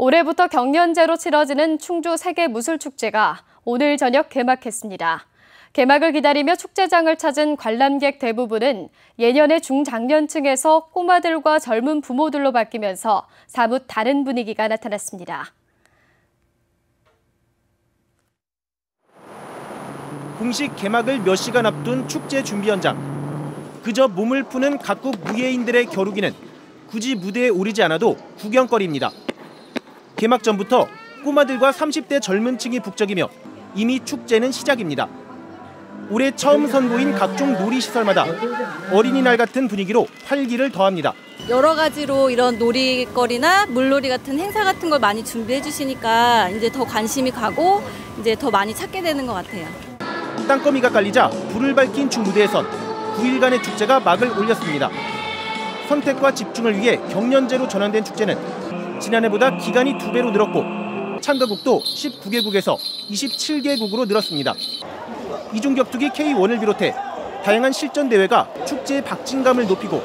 올해부터 경년제로 치러지는 충주 세계무술축제가 오늘 저녁 개막했습니다. 개막을 기다리며 축제장을 찾은 관람객 대부분은 예년의 중장년층에서 꼬마들과 젊은 부모들로 바뀌면서 사뭇 다른 분위기가 나타났습니다. 공식 개막을 몇 시간 앞둔 축제 준비 현장. 그저 몸을 푸는 각국 무예인들의 겨루기는 굳이 무대에 오르지 않아도 구경거리입니다. 개막 전부터 꼬마들과 30대 젊은 층이 북적이며 이미 축제는 시작입니다. 올해 처음 선보인 각종 놀이시설마다 어린이날 같은 분위기로 활기를 더합니다. 여러 가지로 이런 놀이거리나 물놀이 같은 행사 같은 걸 많이 준비해 주시니까 이제 더 관심이 가고 이제 더 많이 찾게 되는 것 같아요. 땅거미가 깔리자 불을 밝힌 충무대에선 9일간의 축제가 막을 올렸습니다. 선택과 집중을 위해 경년제로 전환된 축제는 지난해보다 기간이 두 배로 늘었고 참가국도 19개국에서 27개국으로 늘었습니다. 이중격투기 K1을 비롯해 다양한 실전 대회가 축제의 박진감을 높이고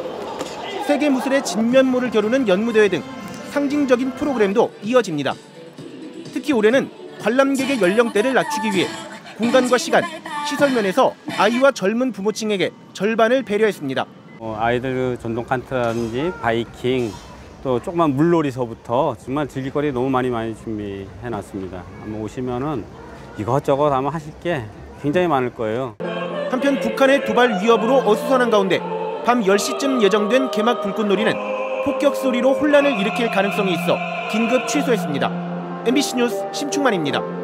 세계 무술의 진면모를 겨루는 연무대회 등 상징적인 프로그램도 이어집니다. 특히 올해는 관람객의 연령대를 낮추기 위해 공간과 시간, 시설 면에서 아이와 젊은 부모층에게 절반을 배려했습니다. 어, 아이들 전동 칸트라든지 바이킹 또 조그만 물놀이서부터 정말 즐길거리 너무 많이 많이 준비해 놨습니다. 한번 오시면은 이것저것 아마 하실 게 굉장히 많을 거예요. 한편 북한의 도발 위협으로 어수선한 가운데 밤 10시쯤 예정된 개막 불꽃놀이는 폭격 소리로 혼란을 일으킬 가능성이 있어 긴급 취소했습니다. MBC 뉴스 심충만입니다.